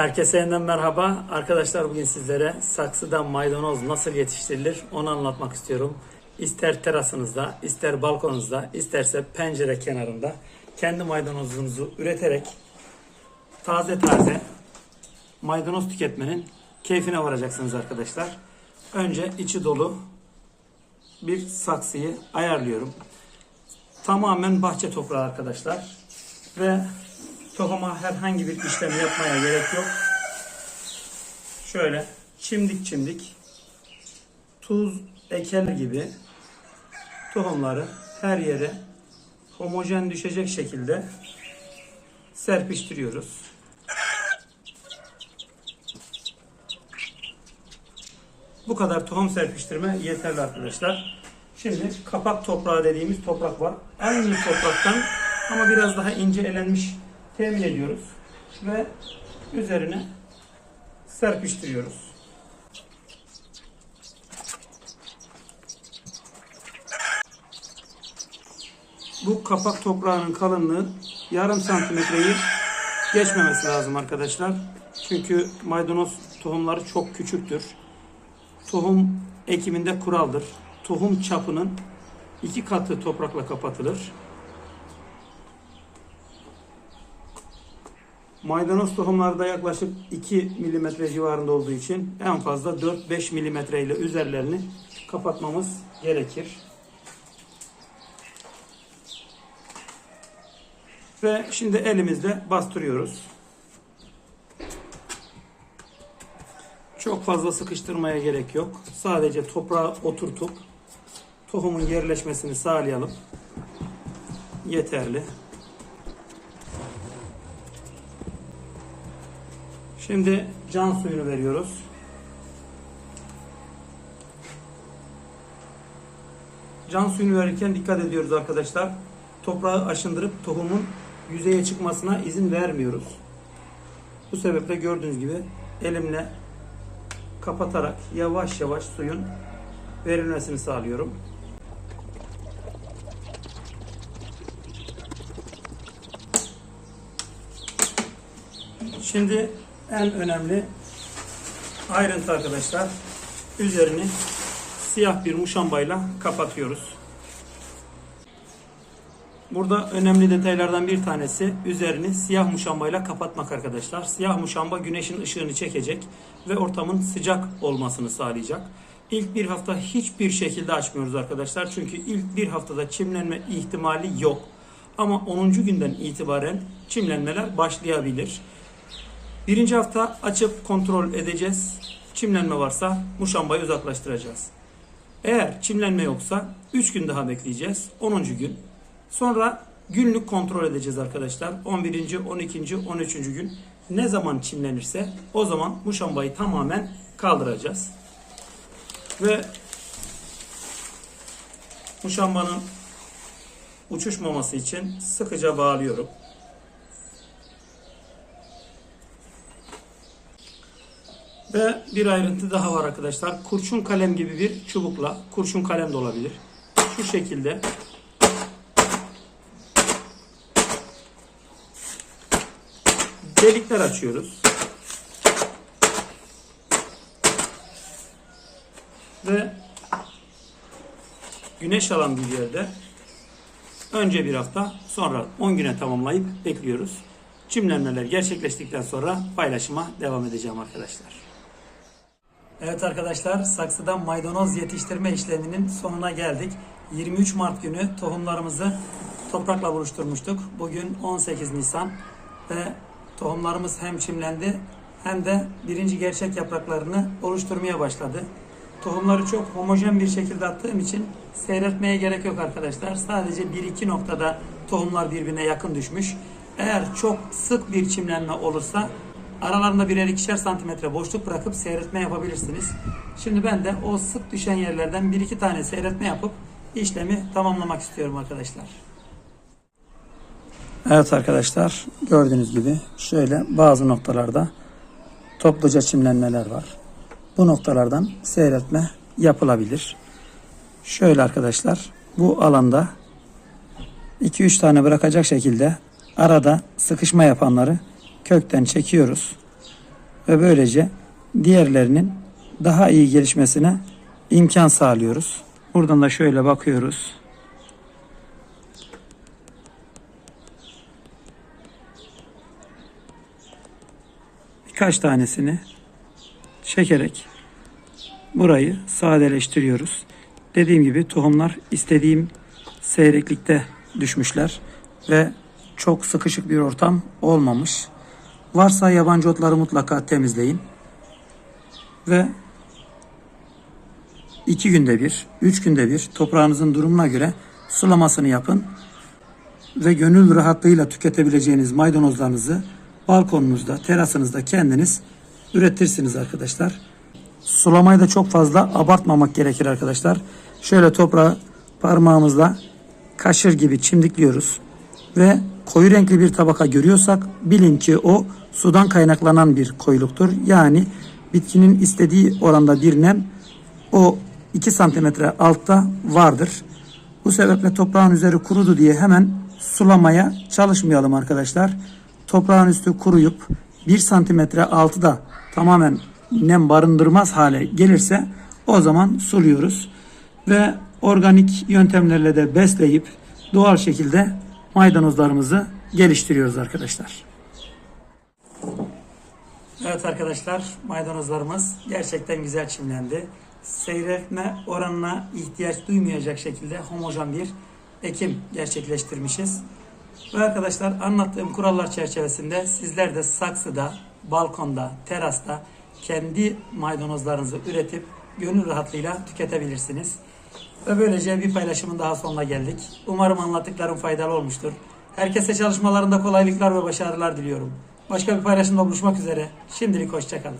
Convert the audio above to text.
Herkese yeniden merhaba. Arkadaşlar bugün sizlere saksıda maydanoz nasıl yetiştirilir onu anlatmak istiyorum. İster terasınızda, ister balkonunuzda, isterse pencere kenarında kendi maydanozunuzu üreterek taze taze maydanoz tüketmenin keyfine varacaksınız arkadaşlar. Önce içi dolu bir saksıyı ayarlıyorum. Tamamen bahçe toprağı arkadaşlar. Ve tohuma herhangi bir işlem yapmaya gerek yok. Şöyle çimdik çimdik tuz eker gibi tohumları her yere homojen düşecek şekilde serpiştiriyoruz. Bu kadar tohum serpiştirme yeterli arkadaşlar. Şimdi kapak toprağı dediğimiz toprak var. Aynı topraktan ama biraz daha ince elenmiş temin ediyoruz. Ve üzerine serpiştiriyoruz. Bu kapak toprağının kalınlığı yarım santimetreyi geçmemesi lazım arkadaşlar. Çünkü maydanoz tohumları çok küçüktür. Tohum ekiminde kuraldır. Tohum çapının iki katı toprakla kapatılır. Maydanoz tohumları da yaklaşık 2 milimetre civarında olduğu için en fazla 4-5 milimetre ile üzerlerini kapatmamız gerekir. Ve şimdi elimizle bastırıyoruz. Çok fazla sıkıştırmaya gerek yok. Sadece toprağa oturtup tohumun yerleşmesini sağlayalım. Yeterli. Şimdi can suyunu veriyoruz. Can suyunu verirken dikkat ediyoruz arkadaşlar. Toprağı aşındırıp tohumun yüzeye çıkmasına izin vermiyoruz. Bu sebeple gördüğünüz gibi elimle kapatarak yavaş yavaş suyun verilmesini sağlıyorum. Şimdi en önemli ayrıntı arkadaşlar. Üzerini siyah bir muşambayla kapatıyoruz. Burada önemli detaylardan bir tanesi üzerini siyah muşambayla kapatmak arkadaşlar. Siyah muşamba güneşin ışığını çekecek ve ortamın sıcak olmasını sağlayacak. İlk bir hafta hiçbir şekilde açmıyoruz arkadaşlar. Çünkü ilk bir haftada çimlenme ihtimali yok. Ama 10. günden itibaren çimlenmeler başlayabilir. Birinci hafta açıp kontrol edeceğiz. Çimlenme varsa muşambayı uzaklaştıracağız. Eğer çimlenme yoksa 3 gün daha bekleyeceğiz. 10. gün. Sonra günlük kontrol edeceğiz arkadaşlar. 11. 12. 13. gün ne zaman çimlenirse o zaman muşambayı tamamen kaldıracağız. Ve muşambanın uçuşmaması için sıkıca bağlıyorum. Ve bir ayrıntı daha var arkadaşlar. Kurşun kalem gibi bir çubukla, kurşun kalem de olabilir. Şu şekilde delikler açıyoruz. Ve güneş alan bir yerde önce bir hafta sonra 10 güne tamamlayıp bekliyoruz. Çimlenmeler gerçekleştikten sonra paylaşıma devam edeceğim arkadaşlar. Evet arkadaşlar saksıdan maydanoz yetiştirme işleminin sonuna geldik. 23 Mart günü tohumlarımızı toprakla buluşturmuştuk. Bugün 18 Nisan ve tohumlarımız hem çimlendi hem de birinci gerçek yapraklarını oluşturmaya başladı. Tohumları çok homojen bir şekilde attığım için seyretmeye gerek yok arkadaşlar. Sadece 1-2 noktada tohumlar birbirine yakın düşmüş. Eğer çok sık bir çimlenme olursa aralarında birer ikişer santimetre boşluk bırakıp seyretme yapabilirsiniz. Şimdi ben de o sık düşen yerlerden bir iki tane seyretme yapıp işlemi tamamlamak istiyorum arkadaşlar. Evet arkadaşlar gördüğünüz gibi şöyle bazı noktalarda topluca çimlenmeler var. Bu noktalardan seyretme yapılabilir. Şöyle arkadaşlar bu alanda 2-3 tane bırakacak şekilde arada sıkışma yapanları kökten çekiyoruz. ve böylece diğerlerinin daha iyi gelişmesine imkan sağlıyoruz. Buradan da şöyle bakıyoruz. Birkaç tanesini çekerek burayı sadeleştiriyoruz. Dediğim gibi tohumlar istediğim seyreklikte düşmüşler ve çok sıkışık bir ortam olmamış. Varsa yabancı otları mutlaka temizleyin. Ve iki günde bir, üç günde bir toprağınızın durumuna göre sulamasını yapın. Ve gönül rahatlığıyla tüketebileceğiniz maydanozlarınızı balkonunuzda, terasınızda kendiniz üretirsiniz arkadaşlar. Sulamayı da çok fazla abartmamak gerekir arkadaşlar. Şöyle toprağı parmağımızla kaşır gibi çimdikliyoruz. Ve koyu renkli bir tabaka görüyorsak bilin ki o sudan kaynaklanan bir koyuluktur. Yani bitkinin istediği oranda bir nem o 2 santimetre altta vardır. Bu sebeple toprağın üzeri kurudu diye hemen sulamaya çalışmayalım arkadaşlar. Toprağın üstü kuruyup 1 santimetre altı da tamamen nem barındırmaz hale gelirse o zaman suluyoruz. Ve organik yöntemlerle de besleyip doğal şekilde maydanozlarımızı geliştiriyoruz arkadaşlar. Evet arkadaşlar maydanozlarımız gerçekten güzel çimlendi. Seyretme oranına ihtiyaç duymayacak şekilde homojen bir ekim gerçekleştirmişiz. Ve arkadaşlar anlattığım kurallar çerçevesinde sizler de saksıda, balkonda, terasta kendi maydanozlarınızı üretip gönül rahatlığıyla tüketebilirsiniz. Ve böylece bir paylaşımın daha sonuna geldik. Umarım anlattıklarım faydalı olmuştur. Herkese çalışmalarında kolaylıklar ve başarılar diliyorum. Başka bir paylaşımda buluşmak üzere. Şimdilik hoşçakalın.